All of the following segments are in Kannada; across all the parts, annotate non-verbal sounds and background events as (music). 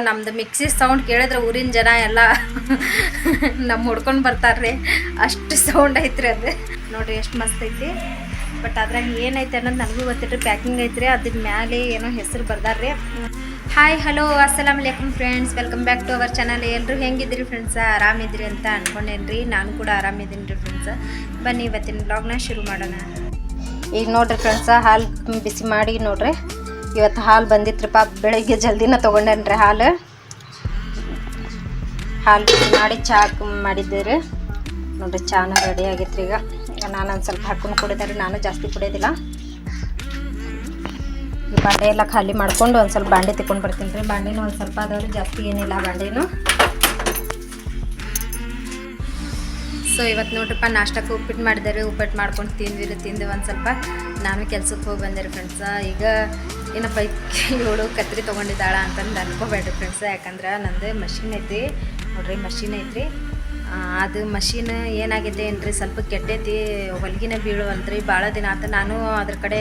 ನಮ್ದು ಮಿಕ್ಸಿ ಸೌಂಡ್ ಕೇಳಿದ್ರೆ ಊರಿನ ಜನ ಎಲ್ಲ ನಮ್ಮ ಹುಡ್ಕೊಂಡು ಬರ್ತಾರ್ರಿ. ಅಷ್ಟು ಸೌಂಡ್ ಐತ್ರಿ ಅದು. ನೋಡ್ರಿ ಎಷ್ಟು ಮಸ್ತ್ ಐತಿ. ಬಟ್ ಅದ್ರಾಗ ಏನೈತೆ ಅನ್ನೋದು ನನಗೂ ಗೊತ್ತಿಟ್ರಿ ಪ್ಯಾಕಿಂಗ್ ಐತ್ರಿ. ಅದ್ರ ಮ್ಯಾಲೆ ಏನೋ ಹೆಸರು ಬರ್ದಾರ್ರಿ. ಹಾಯ್ ಹಲೋ ಅಸ್ಸಲಾಮ್ alaikum friends welcome back to our channel ಎಲ್ಲರೂ ಹೆಂಗಿದ್ದೀರಿ ಫ್ರೆಂಡ್ಸ ಆರಾಮಿದ್ರಿ ಅಂತ ಅನ್ಕೊಂಡೇನ್ರಿ. ನಾನು ಕೂಡ ಆರಾಮಿದ್ದೀನಿ ರೀ ಫ್ರೆಂಡ್ಸ ಬನ್ನಿ ಇವತ್ತಿನ ಬ್ಲಾಗ್ನ ಶುರು ಮಾಡೋಣ. ಈಗ ನೋಡ್ರಿ ಫ್ರೆಂಡ್ಸ ಹಾಲು ಬಿಸಿ ಮಾಡಿ ನೋಡ್ರಿ. ಇವತ್ತು ಹಾಲು ಬಂದಿತ್ರಿಪ್ಪ ಬೆಳಿಗ್ಗೆ ಜಲ್ದಿನ ತೊಗೊಂಡೇನ್ರಿ ಹಾಲು. ಹಾಲು ಮಾಡಿ ಚಾ ಮಾಡಿದ್ದೀರಿ. ನೋಡ್ರಿ ಚಾನು ರೆಡಿ ಆಗೈತ್ರಿ ಈಗ. ಈಗ ನಾನು ಒಂದು ಸ್ವಲ್ಪ ಹಾಕೊಂಡು ಕುಡಿದ್ರಿ, ನಾನು ಜಾಸ್ತಿ ಕುಡಿಯೋದಿಲ್ಲ. ಈ ಬಾಂಡೆ ಎಲ್ಲ ಖಾಲಿ ಮಾಡ್ಕೊಂಡು ಒಂದು ಸ್ವಲ್ಪ ಬಾಂಡೆ ತಿಕ್ಕೊಂಡು ಬರ್ತೀನಿ ರೀ ಬಾಂಡೆನೂ ಒಂದು ಸ್ವಲ್ಪ ಅದಾವ್ರಿ ಜಾಸ್ತಿ ಏನಿಲ್ಲ ಬಾಂಡೆನೂ. ಸೊ ಇವತ್ತು ನೋಡ್ರಪ್ಪ, ನಾಷ್ಟಕ್ಕೆ ಉಪ್ಪಿಟ್ಟು ಮಾಡಿದ್ದಾರೆ, ಉಪ್ಪಿಟ್ಟು ಮಾಡ್ಕೊಂಡು ತಿಂದಿರಿ, ತಿಂದು ಒಂದು ಸ್ವಲ್ಪ ನಾನು ಕೆಲ್ಸಕ್ಕೆ ಹೋಗಿ ಬಂದೆ ಫ್ರೆಂಡ್ಸ ಈಗ ಏನಪ್ಪ ಇವಳು ಕತ್ರಿ ತೊಗೊಂಡಿದ್ದಾಳ ಅಂತಂದು ಅನ್ಕೋಬೇಡ್ರಿ ಫ್ರೆಂಡ್ಸ ಯಾಕಂದ್ರೆ ನಂದು ಮಷಿನ್ ಐತಿ ನೋಡ್ರಿ ಮಷಿನ್ ಐತ್ರಿ. ಅದು ಮಷಿನ್ ಏನಾಗೈತೆ ಏನ್ರಿ, ಸ್ವಲ್ಪ ಕೆಟ್ಟೈತಿ, ಹೊಲ್ಗಿನ ಬೀಳುವಲ್ರಿ ಭಾಳ ದಿನ ಆತ ನಾನು ಅದ್ರ ಕಡೆ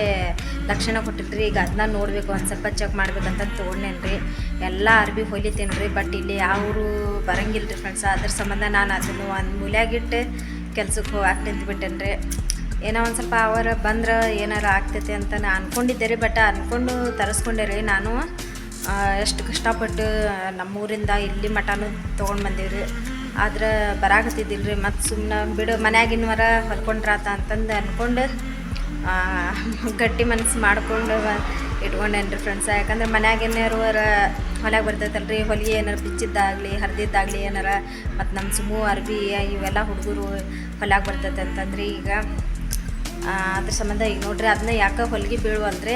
ಲಕ್ಷಣ ಕೊಟ್ಟಿದ್ರಿ ಈಗ ಅದನ್ನ ನೋಡಬೇಕು, ಒಂದು ಸ್ವಲ್ಪ ಚೆಕ್ ಮಾಡ್ಬೇಕಂತ ತೊಗೊಂಡೇನ್ರಿ. ಎಲ್ಲ ಅರ್ಬಿ ಹೊಲಿತೇನ್ರಿ ಬಟ್ ಇಲ್ಲಿ ಯಾವರು ಬರಂಗಿಲ್ಲ ರೀ ಫ್ರೆಂಡ್ಸ್ ಅದ್ರ ಸಂಬಂಧ ನಾನು ಅದನ್ನು ಒಂದು ಮೂಲೆಯಾಗಿಟ್ಟು ಕೆಲ್ಸಕ್ಕೆ ಹೋಗಕ್ಕೆ ನಿಂತ್ಬಿಟ್ಟೇನ್ರಿ. ಏನೋ ಒಂದು ಸ್ವಲ್ಪ ಅವರ ಬಂದ್ರೆ ಏನಾರು ಆಗ್ತೈತೆ ಅಂತ ನಾನು ಅಂದ್ಕೊಂಡಿದ್ದೆ ರೀ ಬಟ್ ಅಂದ್ಕೊಂಡು ತರಿಸ್ಕೊಂಡೆ ರೀ ನಾನು. ಎಷ್ಟು ಕಷ್ಟಪಟ್ಟು ನಮ್ಮೂರಿಂದ ಇಲ್ಲಿ ಮಟನು ತೊಗೊಂಡು ಬಂದೀವಿ ಆದ್ರೆ ಬರಾಕತ್ತಿದ್ದಿಲ್ಲ ರೀ, ಮತ್ತು ಸುಮ್ಮನೆ ಬಿಡು ಮನ್ಯಾಗಿನವರ ಹೊಲ್ಕೊಂಡ್ರಾತ ಅಂತಂದು ಅಂದ್ಕೊಂಡು ಗಟ್ಟಿ ಮನಸ್ಸು ಮಾಡ್ಕೊಂಡು ಇಟ್ಕೊಂಡೇನ್ರಿ ಫ್ರೆಂಡ್ಸ ಯಾಕಂದ್ರೆ ಮನ್ಯಾಗಿನವರ ಹೊಲ್ಯಾಗ ಬರ್ತೈತಲ್ಲ ರೀ ಹೊಲಿಗೆ ಏನಾರು ಬಿಚ್ಚಿದ್ದಾಗಲಿ, ಹರಿದಿದ್ದಾಗಲಿ ಏನಾರ, ಮತ್ತು ನಮ್ಮ ಸುಮು, ಅರ್ಬಿ, ಇವೆಲ್ಲ ಹುಡುಗರು ಹೊಲ್ಯಾಗ ಬರ್ತೈತೆ ಅಂತಂದ್ರೆ ಈಗ. ಅದ್ರ ಸಂಬಂಧ ಈಗ ನೋಡ್ರಿ ಅದನ್ನ ಯಾಕೆ ಹೊಲಿಗೆ ಬೀಳು ಅಂದರೆ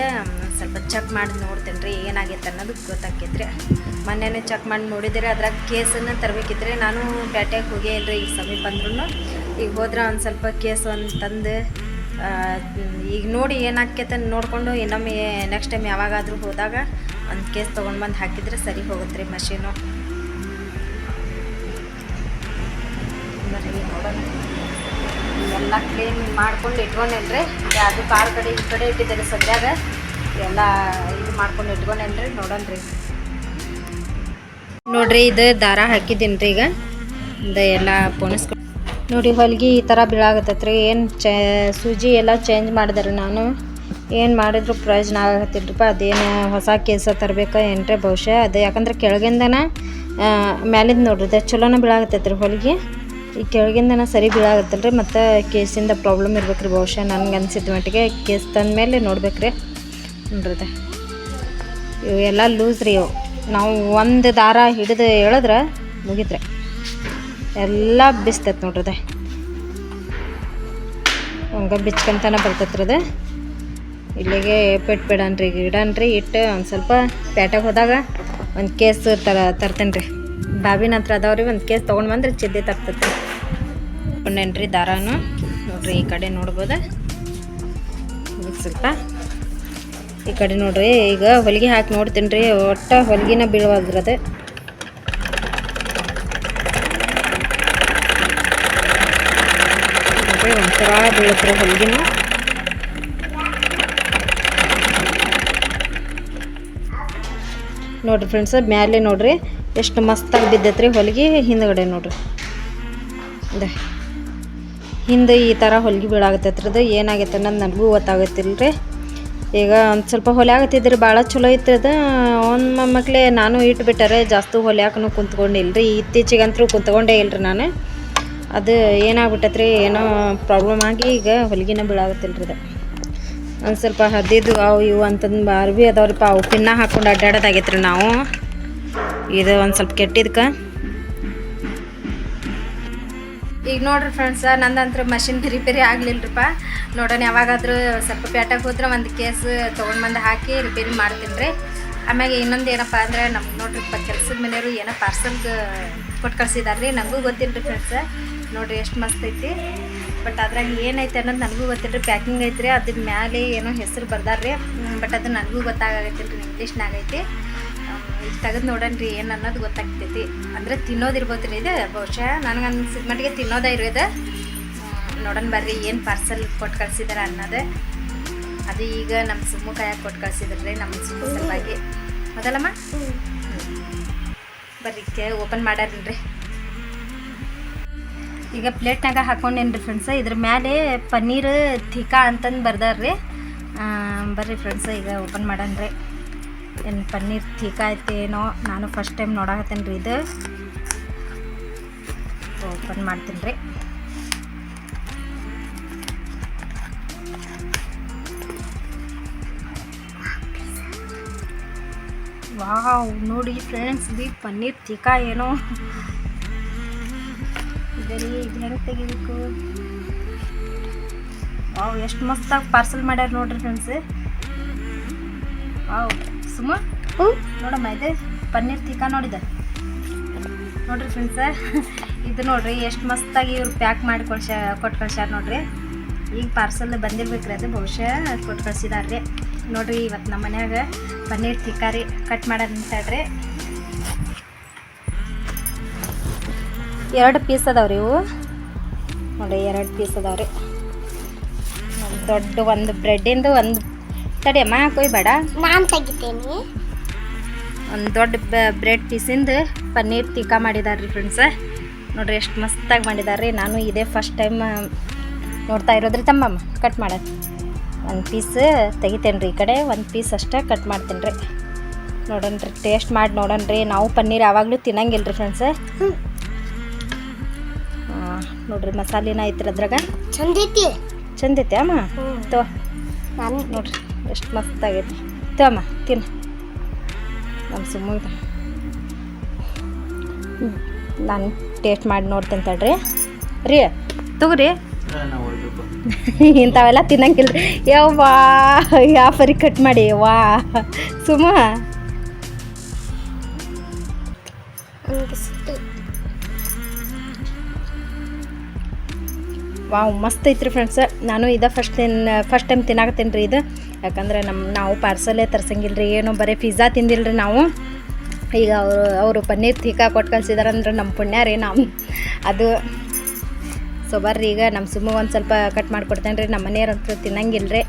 ಸ್ವಲ್ಪ ಚೆಕ್ ಮಾಡಿ ನೋಡ್ತೇನೆ ರೀ, ಏನಾಗೈತೆ ಅನ್ನೋದು ಗೊತ್ತಾಕೈತ್ರಿ. ಮೊನ್ನೆನೇ ಚೆಕ್ ಮಾಡಿ ನೋಡಿದ್ರೆ ಅದ್ರಾಗ ಕೇಸನ್ನು ತರಬೇಕಿದ್ರೆ ನಾನು ಪೇಟೆಗೆ ಹೋಗೇ ಇಲ್ರಿ, ಈಗ ಸಮೀಪ ಬಂದ್ರೂ ಈಗ ಹೋದ್ರೆ ಒಂದು ಸ್ವಲ್ಪ ಕೇಸ್ ಒಂದು ತಂದು ಈಗ ನೋಡಿ ಏನಾಕೈತೆ ನೋಡಿಕೊಂಡು ಇನ್ನೊಮ್ಮೆ ನೆಕ್ಸ್ಟ್ ಟೈಮ್ ಯಾವಾಗಾದರೂ ಹೋದಾಗ ಒಂದು ಕೇಸ್ ತೊಗೊಂಡು ಬಂದು ಹಾಕಿದ್ರೆ ಸರಿ ಹೋಗುತ್ತೆ ರೀ ಮಷೀನು. ನೋಡೋಣ ಎಲ್ಲ ಕ್ಲೀನ್ ಮಾಡ್ಕೊಂಡು ಇಟ್ಕೊಂಡೇನ್ರಿ? ಅದು ಕಾರ್ ಕಡೆ ಈ ಕಡೆ ಇಟ್ಟಿದ್ದಾರೆ ಸದ್ಯಾಗ. ಎಲ್ಲ ಇದು ಮಾಡ್ಕೊಂಡು ಇಟ್ಕೊಂಡೇನ್ರಿ, ನೋಡೋಣ್ರಿ. ನೋಡ್ರಿ, ಇದು ದಾರ ಹಾಕಿದ್ದೀನಿ ರೀ ಈಗ. ಇದು ಎಲ್ಲ ಪೋಣಿಸ್ಕೊಂಡು ನೋಡಿ, ಹೊಲಿಗೆ ಈ ಥರ ಬೀಳಾಗತ್ತೈತ್ರಿ ಏನು ಚೇ ಸೂಜಿ ಎಲ್ಲ ಚೇಂಜ್ ಮಾಡಿದಾರೆ ನಾನು. ಏನು ಮಾಡಿದ್ರು ಪ್ರಯೋಜನ ಆಗತ್ತಿಲ್ರಿಪ್ಪ ಅದೇನು ಹೊಸ ಕೇಸ ತರಬೇಕಾ ಏನ್ರಿ ಬಹುಶಃ ಅದು ಯಾಕಂದ್ರೆ ಕೆಳಗಿಂದನ ಮ್ಯಾಲಿಂದ ನೋಡ್ರಿ ಚಲೋನ ಬೀಳಾಗತ್ತೈತ್ರಿ ಹೊಲಿಗೆ. ಈ ಕೆಳಗಿಂದನ ಸರಿ ಬೀಳಾಗತ್ತಲ್ರಿ, ಮತ್ತು ಕೇಸಿಂದ ಪ್ರಾಬ್ಲಮ್ ಇರ್ಬೇಕ್ರಿ ಬಹುಶಃ. ನನಗೆ ಅನಿಸಿದ ಮಟ್ಟಿಗೆ ಕೇಸ್ ತಂದ ಮೇಲೆ ನೋಡ್ಬೇಕ್ರಿ. ಇದು. ಇವು ಎಲ್ಲ ಲೂಸ್ ರೀ ಇವು. ನಾವು ಒಂದು ದಾರ ಹಿಡಿದು ಎಳೆದ್ರೆ ಮುಗಿತ್ರಿ. ಎಲ್ಲ ಬಿಸ್ತೈತೆ ನೋಡ್ರಿ. ಹಂಗ ಬಿಚ್ಕಂತನ ಬಿಚ್ಕೊಂತನ ರೀ ಅದು. ಇಲ್ಲಿಗೆ ಪೆಟ್ ಬಿಡನ್ರಿ ಇಡನ್ರಿ ಇಟ್ಟು ಒಂದು ಸ್ವಲ್ಪ ಪೇಟೆಗೆ ಹೋದಾಗ ಒಂದು ಕೇಸ್ ತರ ತರ್ತೇನೆ ರೀ ಬಾಬಿನ ಹತ್ರ ಅದಾವ್ರಿ, ಒಂದು ಕೇಸ್ ತೊಗೊಂಡು ಬಂದ್ರೆ ಚಿದ್ದಿ ತರ್ತೈತಿ ಕೊಂಡೇನ್ರಿ ದಾರಾನು. ನೋಡ್ರಿ ಈ ಕಡೆ ನೋಡ್ಬೋದು? ಸ್ವಲ್ಪ. ಈ ಕಡೆ ನೋಡ್ರಿ, ಈಗ ಹೊಲಿಗೆ ಹಾಕಿ ನೋಡ್ತೀನಿ ರೀ ಒಟ್ಟ ಹೊಲಿಗೆನ ಅದು ನೋಡ್ರಿ, ಒಂಥರ ಬೀಳತ್ರಿ ಹೊಲಿಗೆನ. ನೋಡ್ರಿ ಫ್ರೆಂಡ್ಸ್ ಮ್ಯಾಲೆ ನೋಡ್ರಿ, ಎಷ್ಟು ಮಸ್ತಾಗಿ ಬಿದ್ದೈತ್ರಿ ಹೊಲಿಗೆ ಹಿಂದ್ಗಡೆ ನೋಡ್ರಿ. ಇದೆ. ಹಿಂದೆ ಈ ಥರ ಹೊಲಿಗೆ ಬೀಳಾಗತ್ತೈತ್ರಿ ಏನಾಗೈತೆ ಅನ್ನೋದು ನನಗೂ ಗೊತ್ತಾಗತ್ತಿಲ್ಲ ರೀ ಈಗ ಒಂದು ಸ್ವಲ್ಪ ಹೊಲ್ಯಾಗತ್ತಿದ್ರಿ ಭಾಳ ಚಲೋ ಇತ್ತದ ಒಂದು ನಾನು ನಾನು ಇಟ್ಬಿಟ್ಟಾರೆ ಜಾಸ್ತಿ ಹೊಲಿಯಾಕನು ಕುಂತ್ಕೊಂಡಿಲ್ಲ ರೀ ಇತ್ತೀಚೆಗಂತರೂ ಕುಂತ್ಕೊಂಡೇ ಇಲ್ರಿ ನಾನು. ಅದು ಏನಾಗ್ಬಿಟ್ಟತ್ರಿ, ಏನೋ ಪ್ರಾಬ್ಲಮ್ ಆಗಿ ಈಗ ಹೊಲಿಗೆನ ಬೀಳಾಗತ್ತಿಲ್ಲ ರೀ ಅದು. ಒಂದು ಸ್ವಲ್ಪ ಹದ್ದಿದ್ದು ಅವು ಇವು ಅಂತಂದು ಅರ್ಬಿ ಅದಾವ್ರಿಪ್ಪ. ಅವು ಪಿನ್ನ ಹಾಕ್ಕೊಂಡು ಅಡ್ಡಾಡೋದಾಗೈತ್ರಿ ನಾವು. ಇದು ಒಂದು ಸ್ವಲ್ಪ ಕೆಟ್ಟಿದ್ಕೆ. ಈಗ ನೋಡ್ರಿ ಫ್ರೆಂಡ್ಸ್ ನಂದಂತ್ರ ಮಷಿನ್ ರಿಪೇರಿ ಆಗ್ಲಿಲ್ರಿಪ್ಪ. ನೋಡೋಣ, ಯಾವಾಗಾದ್ರೂ ಸ್ವಲ್ಪ ಪೇಟೆಗೆ ಹೋದ್ರೆ ಒಂದು ಕೇಸ್ ತೊಗೊಂಡ್ಬಂದು ಹಾಕಿ ರಿಪೇರಿ ಮಾಡ್ತೀನಿ ರೀ ಆಮ್ಯಾಗ ಇನ್ನೊಂದು ಏನಪ್ಪ ಅಂದ್ರೆ ನಮ್ಗೆ ನೋಡ್ರಿಪ್ಪ ಕೆಲ್ಸದ ಮನೆಯವರು ಏನೋ ಪಾರ್ಸಲ್ಗೆ ಕೊಟ್ಟು ಕಳ್ಸಿದಾರೆ ರೀ ನನಗೂ ಗೊತ್ತಿಲ್ಲ ರೀ ಫ್ರೆಂಡ್ಸ್ ನೋಡಿರಿ, ಎಷ್ಟು ಮಸ್ತ್ ಐತಿ. ಬಟ್ ಅದ್ರಾಗ ಏನೈತೆ ಅನ್ನೋದು ನನಗೂ ಗೊತ್ತಿಲ್ಲ ರೀ ಪ್ಯಾಕಿಂಗ್ ಐತ್ರಿ, ಅದ್ರ ಮ್ಯಾಲೆ ಏನೋ ಹೆಸರು ಬರ್ದಾರ್ರಿ. ಬಟ್ ಅದು ನನಗೂ ಗೊತ್ತಾಗೈತಿಲ್ಲ ರೀ ಇಂಗ್ಲೀಷ್ನಾಗ ಐತಿ. ಈಗ ತೆಗೆದು ನೋಡನ್ರಿ, ಏನು ಅನ್ನೋದು ಗೊತ್ತಾಗ್ತೈತಿ. ಅಂದ್ರೆ ತಿನ್ನೋದಿರ್ಬೋದು ರೀ ಇದು, ಬಹುಶಃ ನನಗೆ ಅನ್ಸಿದ ಮಟ್ಟಿಗೆ ತಿನ್ನೋದೇ ಇರೋದು. ನೋಡೋಣ ಬರ್ರಿ, ಏನು ಪಾರ್ಸಲ್ ಕೊಟ್ಟು ಕಳ್ಸಿದಾರ ಅನ್ನೋದು. ಅದು ಈಗ ನಮ್ಮ ಸುಮ್ಮ ಕಾಯಕ್ಕೆ ಕೊಟ್ಟು ಕಳ್ಸಿದ್ರಿ ನಮ್ಮ ಸಲುವಾಗಿ. ಹೌದಲ್ಲಮ್ಮ? ಬರ್ರಿ ಓಪನ್ ಮಾಡ್ಯಾರಲ್ರಿ ಈಗ ಪ್ಲೇಟ್ನಾಗ ಹಾಕೊಂಡೇನ್ರಿ ಫ್ರೆಂಡ್ಸ ಇದ್ರ ಮೇಲೆ ಪನ್ನೀರ್ ಥಿಕಾ ಅಂತಂದು ಬರ್ದಾರ್ರಿ. ಬರ್ರಿ ಫ್ರೆಂಡ್ಸ ಈಗ ಓಪನ್ ಮಾಡನ್ರಿ. ಏನು ಪನ್ನೀರ್ ಠೀಕ ಐತೇನೋ ನಾನು ಫಸ್ಟ್ ಟೈಮ್ ನೋಡಾಕತ್ತೇನೆ ರೀ ಇದು. ಓಪನ್ ಮಾಡ್ತೀನಿ ರೀ. ವಾವ್ ನೋಡಿ ಫ್ರೆಂಡ್ಸ್ ಬಿ ಪನ್ನೀರ್ ತಿಕ್ಕಾ ಏನೋ. ಇದರಿ ಇದು ಹೆಂಗೆ ತೆಗಿಬೇಕು? ವಾವ್ ಎಷ್ಟು ಮಸ್ತಾಗಿ ಪಾರ್ಸಲ್ ಮಾಡ್ಯಾರ ನೋಡ್ರಿ ಫ್ರೆಂಡ್ಸ್ ವಾವ್ ಸುಮ್ಮ? ನೋಡಮ್ಮ ಇದೆ ಪನ್ನೀರ್ ತಿಕ್ಕಾ ನೋಡಿದೆ. ನೋಡ್ರಿ ಫ್ರೆಂಡ್ಸ ಇದು ನೋಡ್ರಿ ಎಷ್ಟು ಮಸ್ತಾಗಿ ಇವ್ರು ಪ್ಯಾಕ್ ಮಾಡಿ ಕೊಡ್ಸ ಕೊಟ್ಟು ಕಳ್ಸ್ಯಾರ ನೋಡ್ರಿ. ಈಗ ಪಾರ್ಸಲ್ ಬಂದಿರ್ಬೇಕ್ರಿ ಅದು ಬಹುಶಃ ಕೊಟ್ಟು ಕಳ್ಸಿದಾರ್ರಿ ನೋಡ್ರಿ ಇವತ್ತು ನಮ್ಮ ಮನ್ಯಾಗ ಪನ್ನೀರ್ ತಿಕ್ಕಾರಿ ಕಟ್ ಮಾಡಂತಾಡ್ರಿ ಎರಡು ಪೀಸ್ ಅದಾವ್ರಿ ಇವು. ನೋಡಿ ಎರಡು ಪೀಸ್ ಅದಾವ್ರಿ ದೊಡ್ಡ ಒಂದು ಬ್ರೆಡ್ಡಿಂದು ಒಂದು ತಡಿಯಮ್ಮ ಕೊಯ್ಬೇಡ. ನಾನು ತೆಗಿತೇನೆ. ಒಂದು ದೊಡ್ಡ ಬ್ರೆಡ್ ಪೀಸಿಂದ ಪನ್ನೀರ್ ತಿಕ್ಕಾ ಮಾಡಿದಾರ್ರಿ ಫ್ರೆಂಡ್ಸ ನೋಡ್ರಿ ಎಷ್ಟು ಮಸ್ತಾಗಿ ಮಾಡಿದಾರ್ರಿ. ನಾನು ಇದೇ ಫಸ್ಟ್ ಟೈಮ್ ನೋಡ್ತಾ ಇರೋದ್ರಿ ತಮ್ಮಮ್ಮ ಕಟ್ ಮಾಡ. ಒಂದು ಪೀಸ್ ತೆಗಿತೇನೆ ರೀ ಈ ಕಡೆ. ಒಂದು ಪೀಸ್ ಅಷ್ಟೇ ಕಟ್ ಮಾಡ್ತೀನಿ ರೀ ನೋಡೋಣ್ರಿ ಟೇಸ್ಟ್ ಮಾಡಿ ನೋಡೋಣ್ರಿ ನಾವು ಪನ್ನೀರ್ ಯಾವಾಗಲೂ ತಿನ್ನಂಗಿಲ್ಲ ರೀ ಫ್ರೆಂಡ್ಸ ನೋಡ್ರಿ ಮಸಾಲಿನ ಐತ್ರಿ ಅದ್ರಾಗ ಚಂದೈತಿ. ಚಂದೈತಿ ಅಮ್ಮ. ತೋ. ನೋಡ್ರಿ. ಎಷ್ಟು ಮಸ್ತ್ ಆಗೈತಿ. ತಮ್ಮ ತಿನ್ನ. ನಮ್ಮ ಸುಮ್ಮ ನಾನು ಟೇಸ್ಟ್ ಮಾಡಿ ನೋಡ್ತೇನೆ ತಡ್ರಿ. ರೀ, ತಗೋರಿ. (laughs) ಇಂಥವೆಲ್ಲ ತಿನ್ನಂಗಿಲ್ಲ ಯವ್ವಾ ಯಾವ ಪರಿ ಕಟ್ ಮಾಡಿ ವಾ ಸುಮ್ಮ ವಾವ್, ಮಸ್ತ್ ಐತ್ರಿ ಫ್ರೆಂಡ್ಸ್ ನಾನು ಇದು ಫಸ್ಟ್ ತಿನ್ ಫಸ್ಟ್ ಟೈಮ್ ತಿನ್ನಾಕತ್ತೇನೆ ರೀ ಇದು. ಯಾಕಂದ್ರೆ ನಮ್ಮ ನಾವು ಪಾರ್ಸಲೇ ತರ್ಸಂಗಿಲ್ಲ ರೀ ಏನೋ ಬರೀ ಪಿಜ್ಜಾ ತಿಂದಿಲ್ಲ ರೀ ನಾವು. ಈಗ ಅವರು ಅವರು ಪನ್ನೀರ್ ತೀಕಾ ಕೊಟ್ಟು ಕಳ್ಸಿದಾರಂದ್ರೆ ನಮ್ಮ ಪುಣ್ಯ ರೀ ನಾವು. ಅದು ಸೊ ಬರ್ರಿ ಈಗ ನಮ್ಮ ಸುಮ್ಮ ಒಂದು ಸ್ವಲ್ಪ ಕಟ್ ಮಾಡಿಕೊಡ್ತೇನೆ ರೀ ನಮ್ಮ ಮನೆಯವ್ರಂತೂ ತಿನ್ನಂಗಿಲ್ಲ ರೀ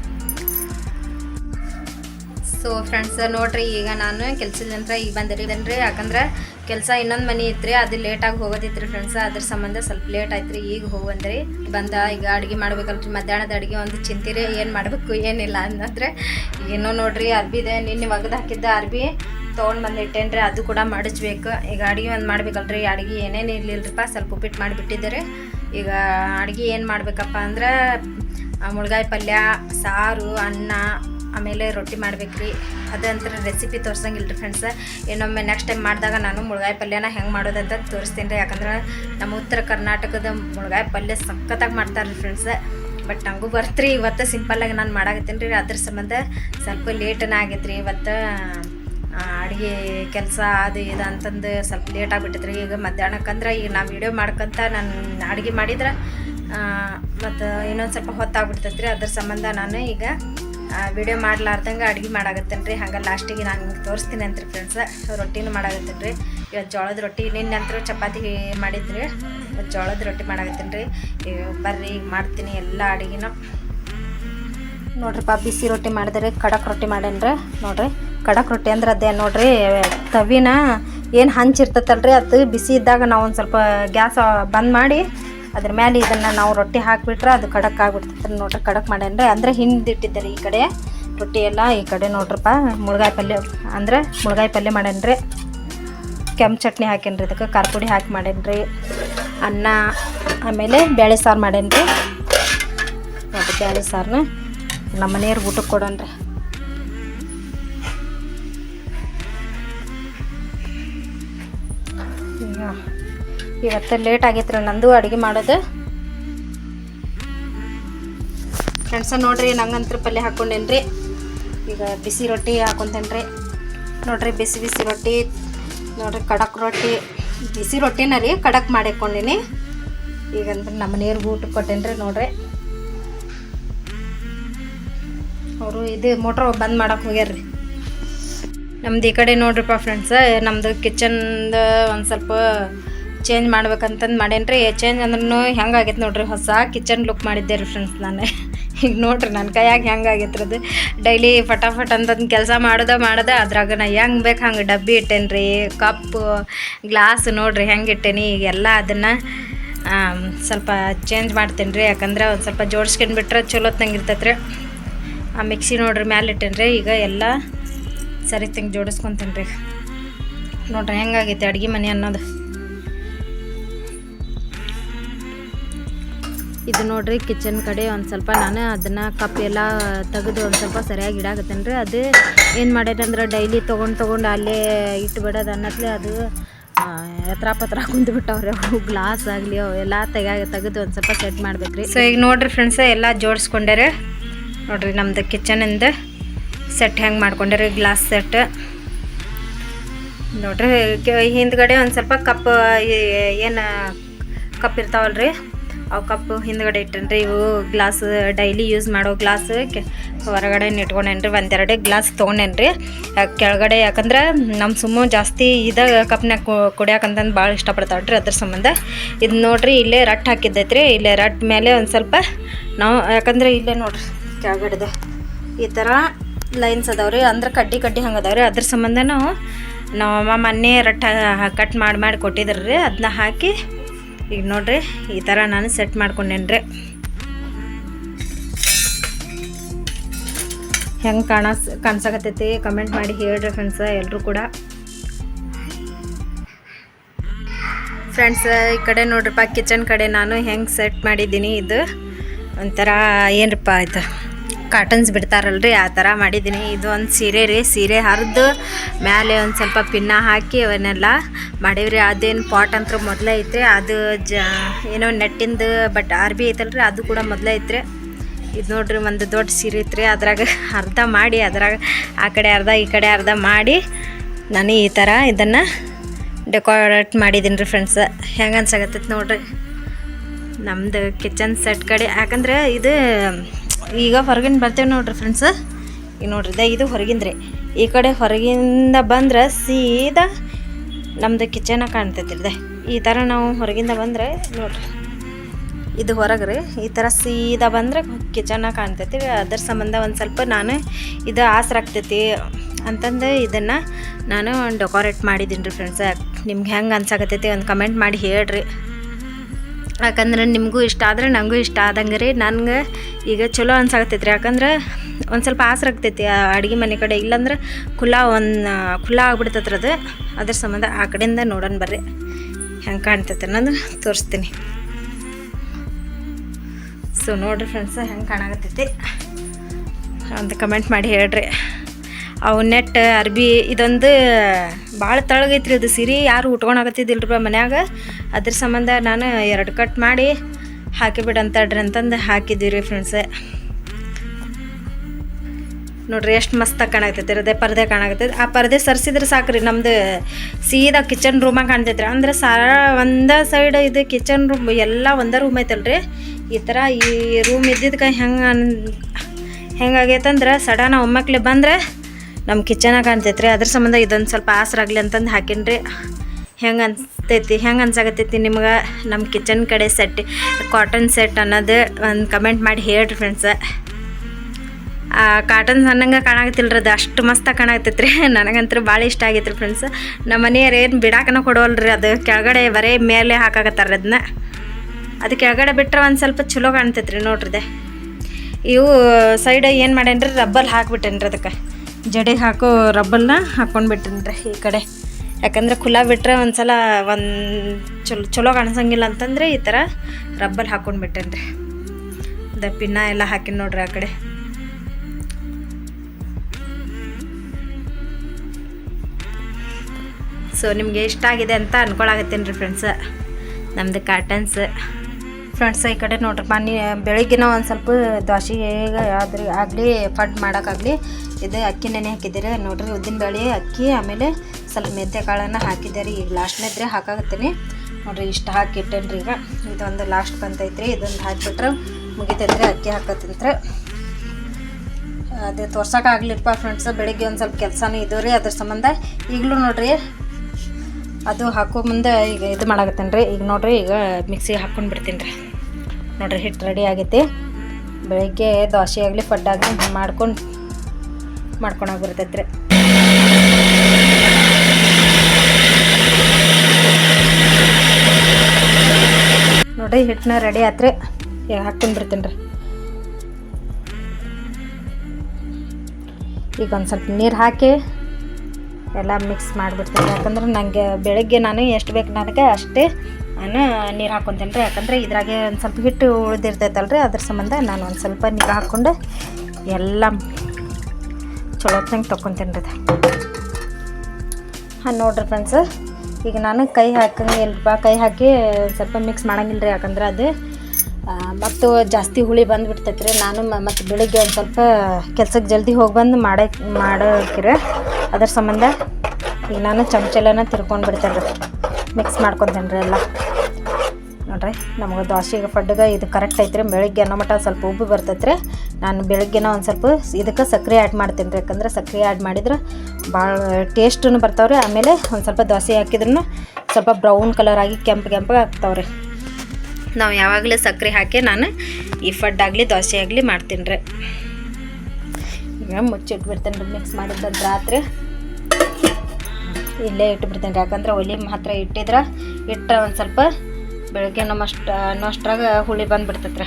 ಸೊ ಫ್ರೆಂಡ್ಸ್ ನೋಡ್ರಿ, ಈಗ ನಾನು ಕೆಲಸದಿಂದ ಈಗ ಬಂದಿರಿದ್ದೇನೆ ರೀ ಯಾಕಂದ್ರೆ ಕೆಲಸ ಇನ್ನೊಂದು ಮನೆ ಇತ್ತು ರೀ ಅದು ಲೇಟಾಗಿ ಹೋಗೋದಿತ್ತು ರೀ ಫ್ರೆಂಡ್ಸ್ ಅದ್ರ ಸಂಬಂಧ ಸ್ವಲ್ಪ ಲೇಟ್ ಆಯ್ತು ರೀ ಈಗ ಹೋಗಂದ್ರಿ ಬಂದ, ಈಗ ಅಡುಗೆ ಮಾಡ್ಬೇಕಲ್ರಿ, ಮಧ್ಯಾಹ್ನದ ಅಡುಗೆ ಒಂದು ಚಿಂತಿರಿ, ಏನು ಮಾಡಬೇಕು, ಏನಿಲ್ಲ ಅನ್ನಂದ್ರೆ ಏನೋ ನೋಡ್ರಿ, ಅರ್ಬಿ ಇದೆ ನಿನ್ನೆ ಒಗದು ಹಾಕಿದ್ದ ಅರ್ಬಿ ತೊಗೊಂಡು ಬಂದು ಇಟ್ಟೇನ್ರಿ, ಅದು ಕೂಡ ಮಾಡಿಸ್ಬೇಕು ಈಗ ಅಡುಗೆ ಒಂದು ಮಾಡ್ಬೇಕಲ್ರಿ, ಅಡುಗೆ ಏನೇನು ಇರಲಿಲ್ಲರಿಪ್ಪ ಸ್ವಲ್ಪ ಉಪ್ಪಿಟ್ಟು ಮಾಡಿಬಿಟ್ಟಿದ್ದಾರೆ. ಈಗ ಅಡುಗೆ ಏನು ಮಾಡ್ಬೇಕಪ್ಪ ಅಂದ್ರೆ ಮುಳ್ಗಾಯಿ ಪಲ್ಯ, ಸಾರು, ಅನ್ನ ಆಮೇಲೆ ರೊಟ್ಟಿ ಮಾಡ್ಬೇಕ್ರಿ. ಅದಂತರ ರೆಸಿಪಿ ತೋರ್ಸಂಗಿಲ್ಲ ರೀ ಫ್ರೆಂಡ್ಸ್ ಇನ್ನೊಮ್ಮೆ ನೆಕ್ಸ್ಟ್ ಟೈಮ್ ಮಾಡಿದಾಗ ನಾನು ಮುಳ್ಗಾಯಿ ಪಲ್ಯನ ಹೆಂಗೆ ಮಾಡೋದಂತ ತೋರಿಸ್ತೀನಿ ರೀ. ಯಾಕಂದ್ರೆ ನಮ್ಮ ಉತ್ತರ ಕರ್ನಾಟಕದ ಮುಳ್ಗಾಯಿ ಪಲ್ಯ ಸಖತ್ತಾಗಿ ಮಾಡ್ತಾರೆ ರೀ ಫ್ರೆಂಡ್ಸ್ ಬಟ್ ನಂಗೂ ಬರ್ತ್ರಿ. ಇವತ್ತು ಸಿಂಪಲ್ಲಾಗಿ ನಾನು ಮಾಡಾಕತ್ತೀನಿ ರೀ. ಅದ್ರ ಸಂಬಂಧ ಸ್ವಲ್ಪ ಲೇಟನ ಆಗೈತೆ ರೀ ಇವತ್ತು ಅಡುಗೆ ಕೆಲಸ ಅದು ಇದು ಅಂತಂದು ಸ್ವಲ್ಪ ಲೇಟ್ ಆಗಿಬಿಟ್ಟೈತೆ ರೀ ಈಗ ಮಧ್ಯಾಹ್ನಕ್ಕಂದ್ರೆ ಈಗ ನಾ ವೀಡಿಯೋ ಮಾಡ್ಕೊಂತ ನಾನು ಅಡುಗೆ ಮಾಡಿದ್ರೆ ಮತ್ತು ಇನ್ನೊಂದು ಸ್ವಲ್ಪ ಹೊತ್ತಾಗ್ಬಿಡ್ತೈತೆ ರೀ ಅದ್ರ ಸಂಬಂಧ ನಾನು ಈಗ ವಿಡಿಯೋ ಮಾಡ್ಲಾರ್ದಂಗೆ ಅಡುಗೆ ಮಾಡಾಗತ್ತೇನೆ ರೀ ಹಂಗೆ ಲಾಸ್ಟಿಗೆ ನಾನು ನಿಮ್ಗೆ ತೋರಿಸ್ತೀನಿ ಅಂತ ರೀ ಫ್ರೆಂಡ್ಸ್ ರೊಟ್ಟಿನೂ ಮಾಡಾಗತ್ತೇನೆ ರೀ ಇವತ್ತು ಜೋಳದ ರೊಟ್ಟಿ, ನಿನ್ನೆ ನಂತರ ಚಪಾತಿ ಮಾಡಿದ್ರಿ. ಇವತ್ತು ಜೋಳದ ರೊಟ್ಟಿ ಮಾಡಾಗತ್ತೇನೆ ರೀ ಬರ್ರಿ, ಈಗ ಮಾಡ್ತೀನಿ ಎಲ್ಲ ಅಡುಗೆನೂ. ನೋಡ್ರಿಪ್ಪ, ಬಿಸಿ ರೊಟ್ಟಿ ಮಾಡಿದ್ರೆ ಖಡಕ್ ರೊಟ್ಟಿ ಮಾಡೇನ್ರಿ. ನೋಡ್ರಿ, ಖಡಕ್ ರೊಟ್ಟಿ ಅಂದ್ರೆ ಅದೇ ನೋಡ್ರಿ, ತವಿನ ಏನು ಹಂಚಿರ್ತೈತಲ್ರಿ ಅದು ಬಿಸಿ ಇದ್ದಾಗ ನಾವು ಒಂದು ಸ್ವಲ್ಪ ಗ್ಯಾಸ್ ಬಂದ್ ಮಾಡಿ ಅದ್ರ ಮೇಲೆ ಇದನ್ನು ನಾವು ರೊಟ್ಟಿ ಹಾಕಿಬಿಟ್ರೆ ಅದು ಖಡಕ್ ಆಗ್ಬಿಡ್ತೈತೆ. ನೋಡ್ರಿ ಖಡಕ್ ಮಾಡೇನ್ರಿ ಅಂದರೆ ಹಿಂದಿಟ್ಟಿದ್ದೆ ರೀ ಈ ಕಡೆ. ರೊಟ್ಟಿ ಎಲ್ಲ ಈ ಕಡೆ ನೋಡ್ರಪ್ಪ. ಮುಳ್ಗಾಯಿ ಪಲ್ಯ ಅಂದ್ರೆ ಮುಳ್ಗಾಯಿ ಪಲ್ಯ ಮಾಡೇನ್ರಿ. ಕೆಂಪು ಚಟ್ನಿ ಹಾಕೇನ್ರಿ ಇದಕ್ಕೆ. ಖಾರ ಪುಡಿ ಹಾಕಿ ಮಾಡೇನ್ರಿ. ಅನ್ನ, ಆಮೇಲೆ ಬೇಳೆ ಸಾರು ಮಾಡೇನ್ರಿ. ಮತ್ತು ಬೇಳೆ ಸಾರನ್ನ ನಮ್ಮ ಮನೆಯವ್ರಿಗೆ ಊಟಕ್ಕೆ ಕೊಡೋಣ್ರಿ. ಇವತ್ತು ಲೇಟ್ ಆಗೈತೆ ರೀ ನಂದು ಅಡುಗೆ ಮಾಡೋದು. ಫ್ರೆಂಡ್ಸ ನೋಡ್ರಿ ನಂಗಂತ್ರ ಪಲ್ಯ ಹಾಕೊಂಡೇನ್ರಿ. ಈಗ ಬಿಸಿ ರೊಟ್ಟಿ ಹಾಕೊಂತೇನ್ರಿ. ನೋಡ್ರಿ ಬಿಸಿ ಬಿಸಿ ರೊಟ್ಟಿ, ನೋಡ್ರಿ ಕಡಕ್ ರೊಟ್ಟಿ. ಬಿಸಿ ರೊಟ್ಟಿನ ರೀ ಕಡಕ್ ಮಾಡಿಕೊಂಡೀನಿ ಈಗಂದ್ರೆ ನಮ್ಮ ನೀರು ಊಟಕ್ಕೆ ಕೊಟ್ಟೇನ್ರಿ ನೋಡ್ರಿ. ಅವರು ಇದು ಮೋಟ್ರ್ ಬಂದ್ ಮಾಡಕ್ಕೆ ಹೋಗ್ಯಾರ್ರಿ. ನಮ್ದು ಈ ಕಡೆ ನೋಡ್ರಿಪ್ಪ ಫ್ರೆಂಡ್ಸ ನಮ್ಮದು ಕಿಚನ್ದು ಒಂದು ಸ್ವಲ್ಪ ಚೇಂಜ್ ಮಾಡ್ಬೇಕಂತಂದು ಮಾಡೇನ್ರಿ? ಚೇಂಜ್ ಅಂದ್ರೂ ಹೆಂಗಾಗೈತೆ ನೋಡ್ರಿ, ಹೊಸ ಕಿಚನ್ ಲುಕ್ ಮಾಡಿದ್ದೆ ರೀ ಫ್ರೆಂಡ್ಸ್ ನಾನು. (laughs) ಈಗ ನೋಡ್ರಿ ನನ್ನ ಕೈಯಾಗ ಹೆಂಗೆ ಆಗೈತೆ ಅದು. ಡೈಲಿ ಫಟಾಫಟ್ ಅಂತಂದು ಕೆಲಸ ಮಾಡೋದ ಮಾಡೋದ, ಅದ್ರಾಗ ನಾ ಹೆಂಗೆ ಬೇಕು ಹಂಗೆ ಡಬ್ಬಿ ಇಟ್ಟೇನಿ ರೀ ಕಪ್ಪು ಗ್ಲಾಸ್ ನೋಡ್ರಿ ಹೆಂಗೆ ಇಟ್ಟೇನಿ ಈಗೆಲ್ಲ ಅದನ್ನು ಸ್ವಲ್ಪ ಚೇಂಜ್ ಮಾಡ್ತೇನೆ ರೀ. ಯಾಕಂದ್ರೆ ಒಂದು ಸ್ವಲ್ಪ ಜೋಡಿಸ್ಕೊಂಡು ಬಿಟ್ರೆ ಚಲೋ ಇರ್ತೈತೆ ರೀ. ಆ ಮಿಕ್ಸಿ ನೋಡ್ರಿ ಮ್ಯಾಲೆ ಇಟ್ಟೇನಿ ರೀ, ಈಗ ಎಲ್ಲ ಸರಿ ತಂಗೆ ಜೋಡಿಸ್ಕೊತೇನೆ ರೀ. ನೋಡ್ರಿ ಹೆಂಗಾಗೈತೆ ಅಡುಗೆ ಮನೆ ಅನ್ನೋದು. ಇದು ನೋಡ್ರಿ ಕಿಚನ್ ಕಡೆ ಒಂದು ಸ್ವಲ್ಪ ನಾನು ಅದನ್ನು ಕಪ್ ಎಲ್ಲ ತೆಗೆದು ಒಂದು ಸ್ವಲ್ಪ ಸರಿಯಾಗಿ ಇಡಾಕತ್ತೇನೆ ರೀ ಅದು ಏನು ಮಾಡ್ಯಾರಂದ್ರೆ ಡೈಲಿ ತೊಗೊಂಡು ತೊಗೊಂಡು ಅಲ್ಲೇ ಇಟ್ಟು ಬಿಡೋದು ಅನ್ನತ್ಲೆ ಅದು ಎತ್ರ ಪತ್ರ ಕುಂದ್ಬಿಟ್ಟವ್ರೆ ಬಿಟ್ಟವ್ರಿ. ಅವು ಗ್ಲಾಸ್ ಆಗಲಿ ಅವು ಎಲ್ಲ ತೆಗ ತೆಗೆದು ಒಂದು ಸ್ವಲ್ಪ ಸೆಟ್ ಮಾಡ್ಬೇಕ್ರಿ. ಸೊ ಈಗ ನೋಡ್ರಿ ಫ್ರೆಂಡ್ಸ ಎಲ್ಲ ಜೋಡಿಸ್ಕೊಂಡ್ಯಾರ. ನೋಡ್ರಿ ನಮ್ದು ಕಿಚನಿಂದ ಸೆಟ್ ಹೆಂಗೆ ಮಾಡ್ಕೊಂಡ್ಯಾರ ಗ್ಲಾಸ್ ಸೆಟ್ ನೋಡ್ರಿ, ಹಿಂದ್ಗಡೆ ಒಂದು ಸ್ವಲ್ಪ ಕಪ್ ಏನು ಕಪ್ ಇರ್ತಾವಲ್ರಿ. ಅವು ಕಪ್ ಹಿಂದ್ಗಡೆ ಇಟ್ಟೇನ್ರಿ, ಇವು ಗ್ಲಾಸ್ ಡೈಲಿ ಯೂಸ್ ಮಾಡೋ ಗ್ಲಾಸ್. ಹೊರಗಡೆ ಇಟ್ಕೊಂಡೇನ್ರಿ ಒಂದೆರಡೇ ಗ್ಲಾಸ್ ತೊಗೊಂಡೇನ್ರಿ. ಕೆಳಗಡೆ ಯಾಕಂದ್ರೆ ನಮ್ಮ ಸುಮ್ಮ ಜಾಸ್ತಿ ಇದ ಕಪ್ನಾಗ ಕುಡಿಯಾಕಂತಂದು ಭಾಳ ಇಷ್ಟಪಡ್ತಾಳ್ರಿ ಅದ್ರ ಸಂಬಂಧ. ಇದು ನೋಡ್ರಿ, ಇಲ್ಲೇ ರಟ್ ಹಾಕಿದ್ದೈತ್ರಿ, ಇಲ್ಲೇ ರಟ್ ಮೇಲೆ ಒಂದು ಸ್ವಲ್ಪ ನಾವು, ಯಾಕಂದ್ರೆ ಇಲ್ಲೇ ನೋಡ್ರಿ ಕೆಳಗಡೆದೆ. ಈ ಥರ ಲೈನ್ಸ್ ಅದಾವ್ರಿ, ಅಂದ್ರೆ ಕಡ್ಡಿ ಕಡ್ಡಿ ಹಂಗೆ ಅದಾವ್ರಿ. ಅದ್ರ ಸಂಬಂಧ ನಾವು ನಮ್ಮಮ್ಮ ಮೊನ್ನೆ ರಟ್ಟ ಕಟ್ ಮಾಡಿ ಮಾಡಿ ಕೊಟ್ಟಿದ್ರಿ ರೀ ಅದನ್ನ ಹಾಕಿ ಈಗ ನೋಡ್ರಿ, ಈ ಥರ ನಾನು ಸೆಟ್ ಮಾಡ್ಕೊಂಡೇನ್ರಿ. ಹೆಂಗೆ ಕಾಣಸ್ ಕಾಣಿಸಕತ್ತೈತಿ? ಕಮೆಂಟ್ ಮಾಡಿ ಹೇಳ್ರಿ ಫ್ರೆಂಡ್ಸ ಎಲ್ಲರೂ ಕೂಡ. ಫ್ರೆಂಡ್ಸ್ ಈ ಕಡೆ ನೋಡ್ರಪ್ಪ ಕಿಚನ್ ಕಡೆ ನಾನು ಹೆಂಗೆ ಸೆಟ್ ಮಾಡಿದ್ದೀನಿ ಇದು. ಒಂಥರ ಏನರಪ್ಪ ಆಯ್ತು ಕಾಟನ್ಸ್ ಬಿಡ್ತಾರಲ್ರಿ, ಆ ಥರ ಮಾಡಿದ್ದೀನಿ. ಇದು ಒಂದು ಸೀರೆ ರೀ, ಸೀರೆ ಹರಿದು ಮೇಲೆ ಒಂದು ಸ್ವಲ್ಪ ಪಿನ್ನ ಹಾಕಿ ಅವನ್ನೆಲ್ಲ ಮಾಡೀವ್ರಿ. ಅದೇನು ಪಾಟ್ ಅಂತ ಮೊದಲೇ ಐತ್ರಿ, ಅದು ಜ, ಏನೋ ನೆಟ್ಟಿಂದು ಬಟ್ ಅರ್ಬಿ ಐತಲ್ರಿ, ಅದು ಕೂಡ ಮೊದಲೇ ಐತ್ರಿ. ಇದು ನೋಡ್ರಿ, ಒಂದು ದೊಡ್ಡ ಸೀರೆ ಐತ್ರಿ, ಅದ್ರಾಗ ಅರ್ಧ ಮಾಡಿ, ಅದ್ರಾಗ ಆ ಕಡೆ ಅರ್ಧ, ಈ ಕಡೆ ಅರ್ಧ ಮಾಡಿ ನಾನು ಈ ಥರ ಇದನ್ನು ಡೆಕೋರೇಟ್ ಮಾಡಿದ್ದೀನಿ ರೀ ಫ್ರೆಂಡ್ಸ್ ಹೆಂಗೆ ಅನ್ಸಾಕತ್ತೈತೆ ನೋಡ್ರಿ. ನಮ್ದು ಕಿಚನ್ ಸೆಟ್ ಕಡೆ, ಯಾಕಂದ್ರೆ ಇದು ಈಗ ಹೊರಗಿನ ಬರ್ತೇವೆ ನೋಡ್ರಿ ಫ್ರೆಂಡ್ಸ್ ಈಗ ನೋಡ್ರಿ, ಇದ ಇದು ಹೊರಗಿಂದ್ರಿ ಈ ಕಡೆ ಹೊರಗಿಂದ ಬಂದ್ರೆ ಸೀದಾ ನಮ್ದು ಕಿಚನ ಕಾಣ್ತೈತಿ ಇದೆ. ಈ ಥರ ನಾವು ಹೊರಗಿಂದ ಬಂದರೆ ನೋಡ್ರಿ. ಇದು ಹೊರಗೆ ರೀ, ಈ ಥರ ಸೀದಾ ಬಂದ್ರೆ ಕಿಚನ ಕಾಣ್ತೈತಿ ಅದ್ರ ಸಂಬಂಧ ಒಂದು ಸ್ವಲ್ಪ ನಾನು ಇದು ಆಸರಾಗ್ತೈತಿ ಅಂತಂದು ಇದನ್ನು ನಾನು ಡೆಕೋರೇಟ್ ಮಾಡಿದ್ದೀನಿ ರೀ ಫ್ರೆಂಡ್ಸ್ ನಿಮ್ಗೆ ಹೆಂಗೆ ಅನ್ಸಕತ್ತೈತಿ ಒಂದು ಕಮೆಂಟ್ ಮಾಡಿ ಹೇಳ್ರಿ. ಯಾಕಂದ್ರೆ ನಿಮಗೂ ಇಷ್ಟ ಆದರೆ ನನಗೂ ಇಷ್ಟ ಆದಂಗೆ ರೀ. ನನಗೆ ಈಗ ಚಲೋ ಅನ್ಸಾಕತ್ತೈತೆ ರೀ ಯಾಕಂದ್ರೆ ಒಂದು ಸ್ವಲ್ಪ ಆಸರೆ ಆಗ್ತೈತಿ ಆ ಅಡುಗೆ ಮನೆ ಕಡೆ. ಇಲ್ಲಾಂದ್ರೆ ಖುಲ್ಲಾ ಒಂದು ಖುಲ್ಲಾ ಆಗ್ಬಿಡ್ತೈತ್ರಿ ಅದು. ಅದ್ರ ಸಂಬಂಧ ಆ ಕಡೆಯಿಂದ ನೋಡೋಣ ಬರ್ರಿ. ಹೆಂಗೆ ಕಾಣ್ತೈತೆ ಅನ್ನೋದು ತೋರಿಸ್ತೀನಿ. ಸೊ ನೋಡ್ರಿ ಫ್ರೆಂಡ್ಸ್ ಹೆಂಗೆ ಕಾಣಾಕತ್ತೈತಿ? ಒಂದು ಕಮೆಂಟ್ ಮಾಡಿ ಹೇಳ್ರಿ. ಅವು ನೆಟ್, ಅರ್ಬಿ ಇದೊಂದು ಭಾಳ ತಳಗೈತ್ರಿ ಅದು ಸಿರಿ. ಯಾರು ಉಟ್ಕೊಳಕತ್ತಿದ್ದಿಲ್ರಿ ಮನ್ಯಾಗ. ಅದ್ರ ಸಂಬಂಧ ನಾನು ಎರಡು ಕಟ್ ಮಾಡಿ ಹಾಕಿಬಿಡಂತಡ್ರಿ ಅಂತಂದು ಹಾಕಿದ್ದೀವಿ ರೀ ಫ್ರೆಂಡ್ಸ್ ನೋಡ್ರಿ ಎಷ್ಟು ಮಸ್ತಾಗಿ ಕಾಣಾಕತ್ತೈತಿ ಅದೇ ಪರದೆ ಕಾಣಾಕತ್ತೈತಿ. ಆ ಪರದೆ ಸರ್ಸಿದ್ರೆ ರೀ ನಮ್ದು ಸೀದಾ ಕಿಚನ್ ರೂಮಾಗ ಕಾಣ್ತೈತ್ರಿ. ಅಂದ್ರೆ ಸಾರಾ ಒಂದೇ ಸೈಡ್ ಇದು ಕಿಚನ್ ರೂಮ್ ಎಲ್ಲ ಒಂದೇ ರೂಮ್ ಐತಲ್ರಿ. ಈ ಥರ ಈ ರೂಮ್ ಇದ್ದಿದ್ದಕ್ಕೆ ಹೆಂಗೆ ಅನ್ ಹೆಂಗಾಗೈತಂದ್ರೆ ಸಡನ್ ಒಮ್ಮಕ್ಲೆ ಬಂದ್ರೆ ನಮ್ಮ ಕಿಚನಾಗ ಕಾಣ್ತೈತ್ರಿ. ಅದ್ರ ಸಂಬಂಧ ಇದೊಂದು ಸ್ವಲ್ಪ ಆಸರಾಗಲಿ ಅಂತಂದು ಹಾಕೀನಿ ಹೆಂಗೆ ಅನ್ಸ್ತೈತಿ? ಹೆಂಗೆ ಅನ್ಸಾಕತ್ತೈತಿ ನಿಮ್ಗೆ? ನಮ್ಮ ಕಿಚನ್ ಕಡೆ ಸೆಟ್ ಕಾಟನ್ ಸೆಟ್ ಅನ್ನೋದು ಒಂದು ಕಮೆಂಟ್ ಮಾಡಿ ಹೇಳ್ರಿ ಫ್ರೆಂಡ್ಸ ಕಾಟನ್ ಸಣ್ಣಂಗೆ ಕಾಣಾಕತ್ತಿಲ್ರಿ. ಅದು ಅಷ್ಟು ಮಸ್ತ ಕಾಣಾಕತ್ತೈತೆ ರೀ (laughs) ನನಗಂತೂ ಭಾಳ ಇಷ್ಟ ಆಗೈತೆ ರೀ ಫ್ರೆಂಡ್ಸ್ ನಮ್ಮ ಮನೆಯವ್ರು ಏನು ಬಿಡಾಕನ ಕೊಡೋಲ್ರಿ ಅದು ಕೆಳಗಡೆ ಬರೇ ಮೇಲೆ ಹಾಕಾಕತ್ತಾರ ಅದನ್ನ ಅದು ಕೆಳಗಡೆ ಬಿಟ್ಟರೆ ಒಂದು ಸ್ವಲ್ಪ ಚಲೋ ಕಾಣ್ತೈತೆ ರೀ ನೋಡ್ರಿದೆ ಇವು ಸೈಡ್ ಏನು ಮಾಡೇನ್ರಿ? ರಬ್ಬಲ್ ಹಾಕ್ಬಿಟ್ಟೇನ್ರಿ ಅದಕ್ಕೆ. ಜಡೆಗೆ ಹಾಕೋ ರಬ್ಬಲ್ನ ಹಾಕ್ಕೊಂಡು ರೀ ಈ ಕಡೆ. ಯಾಕಂದ್ರೆ ಖುಲಾ ಬಿಟ್ಟರೆ ಒಂದು ಸಲ ಒಂದು ಚಲೋ ಚಲೋ ಕಾಣಿಸಂಗಿಲ್ಲ ಅಂತಂದ್ರೆ ಈ ಥರ ರಬ್ಬಲ್ ಹಾಕ್ಕೊಂಡು ಬಿಟ್ಟೇನ್ರಿ ದ ಪಿನ್ನ ಎಲ್ಲ ಹಾಕಿನ ನೋಡ್ರಿ ಆ ಕಡೆ. ಸೊ ನಿಮಗೆ ಇಷ್ಟ ಆಗಿದೆ ಅಂತ ಅನ್ಕೊಳಕತ್ತೀನಿ ರೀ ಫ್ರೆಂಡ್ಸ್ ನಮ್ಮದು ಕಾಟನ್ಸ್ ಫ್ರೆಂಡ್ಸ್ ಈ ಕಡೆ ನೋಡ್ರಪ್ಪ ನೀ ಬೆಳಿಗ್ಗೆನ ಒಂದು ಸ್ವಲ್ಪ ದೋಸೆಗೆ ಯಾವ್ದು ಆಗಲಿ ಫಡ್ ಮಾಡೋಕ್ಕಾಗಲಿ ಇದು ಅಕ್ಕಿ ನೆನೆ ಹಾಕಿದ್ದೀರಿ. ನೋಡ್ರಿ, ಉದ್ದಿನ ಬೇಳೆ, ಅಕ್ಕಿ, ಆಮೇಲೆ ಸ್ವಲ್ಪ ಮೆಂತ್ಯ ಕಾಳನ್ನು ಹಾಕಿದ್ದೀರಿ. ಈಗ ಲಾಸ್ಟ್ನೇದ್ರೆ ಹಾಕಾಗತ್ತೀನಿ ನೋಡ್ರಿ, ಇಷ್ಟು ಹಾಕಿಟ್ಟೇನ್ರಿ ಈಗ. ಇದೊಂದು ಲಾಸ್ಟ್ ಬಂತೈತ್ರಿ. ಇದೊಂದು ಹಾಕಿಬಿಟ್ರೆ ಮುಗಿತೈತ್ರಿ, ಅಕ್ಕಿ ಹಾಕತ್ತಂತ್ರ ಅದೇ ತೋರ್ಸೋಕ್ಕಾಗ್ಲಿಪ್ಪ ಫ್ರೆಂಡ್ಸ್ ಬೆಳಿಗ್ಗೆ ಒಂದು ಸ್ವಲ್ಪ ಕೆಲಸನೂ ಇದ್ದವು ರೀ ಅದ್ರ ಸಂಬಂಧ ಈಗಲೂ ನೋಡ್ರಿ ಅದು ಹಾಕೋ ಮುಂದೆ ಈಗ ಇದು ಮಾಡಾಕತ್ತೇನೆ ರೀ. ಈಗ ನೋಡ್ರಿ, ಈಗ ಮಿಕ್ಸಿಗೆ ಹಾಕ್ಕೊಂಡು ಬಿಡ್ತೀನಿ ರೀ. ನೋಡಿರಿ, ಹಿಟ್ಟು ರೆಡಿ ಆಗೈತಿ. ಬೆಳಗ್ಗೆ ದೋಸೆ ಆಗಲಿ ಪಡ್ಡಾಗಲಿ ಮಾಡ್ಕೊಂಡು ಮಾಡ್ಕೊಂಡೋಗಿ ಬರ್ತೈತೆ ರೀ ನೋಡ್ರಿ, ಹಿಟ್ಟನ್ನ ರೆಡಿ ಆತ್ರಿ. ಈಗ ಹಾಕ್ಕೊಂಡು ಬಿಡ್ತೀನಿ ರೀ. ಈಗ ಒಂದು ಸ್ವಲ್ಪ ನೀರು ಹಾಕಿ ಎಲ್ಲ ಮಿಕ್ಸ್ ಮಾಡಿಬಿಡ್ತೀನಿ. ಯಾಕಂದ್ರೆ ನನಗೆ ಬೆಳಗ್ಗೆ ನಾನು ಎಷ್ಟು ಬೇಕು ನನಗೆ ಅಷ್ಟೇ ನಾನು ನೀರು ಹಾಕ್ಕೊತೀನಿ ರೀ. ಯಾಕಂದ್ರೆ ಇದ್ರಾಗೆ ಒಂದು ಸ್ವಲ್ಪ ಹಿಟ್ಟು ಉಳಿದಿರ್ತೈತಲ್ಲ ರೀ ಅದ್ರ ಸಂಬಂಧ ನಾನು ಒಂದು ಸ್ವಲ್ಪ ನೀರು ಹಾಕ್ಕೊಂಡು ಎಲ್ಲ ಚಲೋತ್ನಂಗೆ ತೊಗೊತೀನಿ ರೀ ಹಾಂ, ನೋಡ್ರಿ ಫ್ರೆಂಡ್ಸ್ ಈಗ ನಾನು ಕೈ ಹಾಕಂಗಿಲ್ಲಪ್ಪ ಕೈ ಹಾಕಿ ಸ್ವಲ್ಪ ಮಿಕ್ಸ್ ಮಾಡಂಗಿಲ್ಲ ರೀ. ಯಾಕಂದ್ರೆ ಅದು ಮತ್ತು ಜಾಸ್ತಿ ಹುಳಿ ಬಂದುಬಿಡ್ತೈತೆ ರೀ ನಾನು ಮತ್ತು ಬೆಳಿಗ್ಗೆ ಒಂದು ಸ್ವಲ್ಪ ಕೆಲ್ಸಕ್ಕೆ ಜಲ್ದಿ ಹೋಗಿ ಬಂದು ಮಾಡಕ್ಕೆ ಮಾಡೋಕಿರ ಅದ್ರ ಸಂಬಂಧ ಈಗ ನಾನು ಚಮಚೆಲ್ಲನ ತಿರ್ಕೊಂಡು ಬಿಡ್ತೇನೆ ರೀ ಮಿಕ್ಸ್ ಮಾಡ್ಕೊತೇನೆ ರೀ ಎಲ್ಲ. ನೋಡ್ರಿ, ನಮಗೆ ದೋಸೆಗೆ ಫಡ್ಡಗೆ ಇದು ಕರೆಕ್ಟ್ ಐತ್ರಿ. ಬೆಳಿಗ್ಗೆ ಅನ್ನೋ ಮಟ್ಟ ಸ್ವಲ್ಪ ಉಬ್ಬು ಬರ್ತೈತೆ ರೀ ನಾನು ಬೆಳಗ್ಗೆನ ಒಂದು ಸ್ವಲ್ಪ ಇದಕ್ಕೆ ಸಕ್ಕರೆ ಆ್ಯಡ್ ಮಾಡ್ತೀನಿ ರೀ ಯಾಕಂದ್ರೆ ಸಕ್ಕರೆ ಆ್ಯಡ್ ಮಾಡಿದ್ರೆ ಭಾಳ ಟೇಸ್ಟೂ ರೀ ಆಮೇಲೆ ಒಂದು ಸ್ವಲ್ಪ ದೋಸೆ ಹಾಕಿದ್ರೂ ಸ್ವಲ್ಪ ಬ್ರೌನ್ ಕಲರ್ ಆಗಿ ಕೆಂಪು ಕೆಂಪಗೆ ಆಗ್ತಾವೆ ರೀ ನಾವು ಯಾವಾಗಲೂ ಸಕ್ಕರೆ ಹಾಕಿ ನಾನು ಈ ಫಡ್ಡಾಗಲಿ ದೋಸೆ ಆಗಲಿ ಮಾಡ್ತೀನಿ ರೀ ಈಗ ಮುಚ್ಚಿಟ್ಬಿಡ್ತೇನೆ ರೀ ಮಿಕ್ಸ್ ಮಾಡಿದ್ದಂತ ರಾತ್ರಿ. ಇಲ್ಲೇ ಇಟ್ಬಿಡ್ತೇನೆ ರೀ, ಯಾಕಂದ್ರೆ ಒಲೆ ಮಾತ್ರ ಇಟ್ಟಿದ್ರೆ ಇಟ್ಟರೆ ಒಂದು ಸ್ವಲ್ಪ ಬೆಳಗ್ಗೆ ನಮ್ಮಷ್ಟು ಅನ್ನೋಷ್ಟ್ರಾಗ ಹುಳಿ ಬಂದುಬಿಡ್ತೈತ್ರಿ.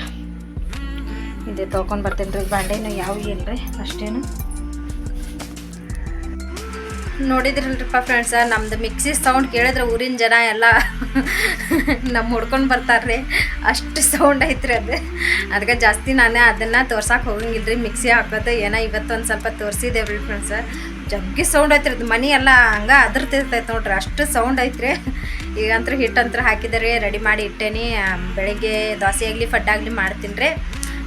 ಇದು ತೊಗೊಂಡು ಬರ್ತೀನಿ ರೀ, ಬಾಂಡೆನೂ ಯಾವ ಇಲ್ಲ ರೀ ಅಷ್ಟೇನು. ನೋಡಿದ್ರಲ್ರಿಪ್ಪ ಫ್ರೆಂಡ್ಸ ನಮ್ದು ಮಿಕ್ಸಿ ಸೌಂಡ್ ಕೇಳಿದ್ರೆ ಊರಿನ ಜನ ಎಲ್ಲ ನಮ್ಮ ಹುಡ್ಕೊಂಡು ಬರ್ತಾರ್ರಿ. ಅಷ್ಟು ಸೌಂಡ್ ಐತ್ರಿ ಅದು. ಅದಕ್ಕೆ ಜಾಸ್ತಿ ನಾನೇ ಅದನ್ನು ತೋರ್ಸಕ್ಕೆ ಹೋಗಂಗಿಲ್ಲ ರೀ ಮಿಕ್ಸಿ ಹಾಕೋದು ಏನೋ ಇವತ್ತು ಒಂದು ಸ್ವಲ್ಪ ತೋರಿಸಿದ್ದೇವೆ ರೀ ಫ್ರೆಂಡ್ಸ ಜಗ್ಗಿ ಸೌಂಡ್ ಐತ್ರಿ ಅದು. ಮನೆ ಎಲ್ಲ ಹಂಗೆ ಅದ್ರತಿರ್ತೈತೆ ನೋಡ್ರಿ. ಅಷ್ಟು ಸೌಂಡ್ ಐತ್ರಿ. ಈಗಂತ್ರ ಹಿಟ್ಟಂತ್ರ ಹಾಕಿದರೆ ರೆಡಿ ಮಾಡಿ ಇಟ್ಟೇನಿ. ಬೆಳಗ್ಗೆ ದೋಸೆ ಆಗಲಿ ಫಡ್ಡಾಗಲಿ ಮಾಡ್ತೀನಿ ರೀ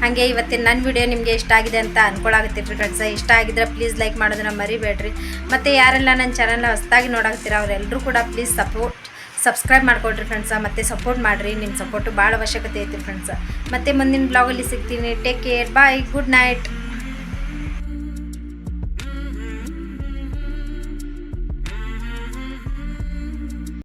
ಹಾಗೆ ಇವತ್ತಿನ ನನ್ನ ವಿಡಿಯೋ ನಿಮಗೆ ಇಷ್ಟ ಆಗಿದೆ ಅಂತ ಅನ್ಕೊಳಾಗತ್ತಿರಿ ಫ್ರೆಂಡ್ಸ್ ಇಷ್ಟ ಆಗಿದ್ರೆ ಪ್ಲೀಸ್ ಲೈಕ್ ಮಾಡೋದನ್ನ ಮರಿಬೇಡ್ರಿ. ಮತ್ತು ಯಾರೆಲ್ಲ ನನ್ನ ಚಾನಲ್ನ ಹೊಸದಾಗಿ ನೋಡಾಕ್ತೀರ ಅವರೆಲ್ಲರೂ ಕೂಡ ಪ್ಲೀಸ್ ಸಪೋರ್ಟ್ ಸಬ್ಸ್ಕ್ರೈಬ್ ಮಾಡ್ಕೊಳ್ರಿ ಫ್ರೆಂಡ್ಸ ಮತ್ತು ಸಪೋರ್ಟ್ ಮಾಡಿರಿ ನಿಮ್ಮ ಸಪೋರ್ಟು ಭಾಳ ಅವಶ್ಯಕತೆ ಐತಿ ಫ್ರೆಂಡ್ಸ ಮತ್ತು ಮುಂದಿನ ಬ್ಲಾಗಲ್ಲಿ ಸಿಗ್ತೀನಿ. Take care bye good night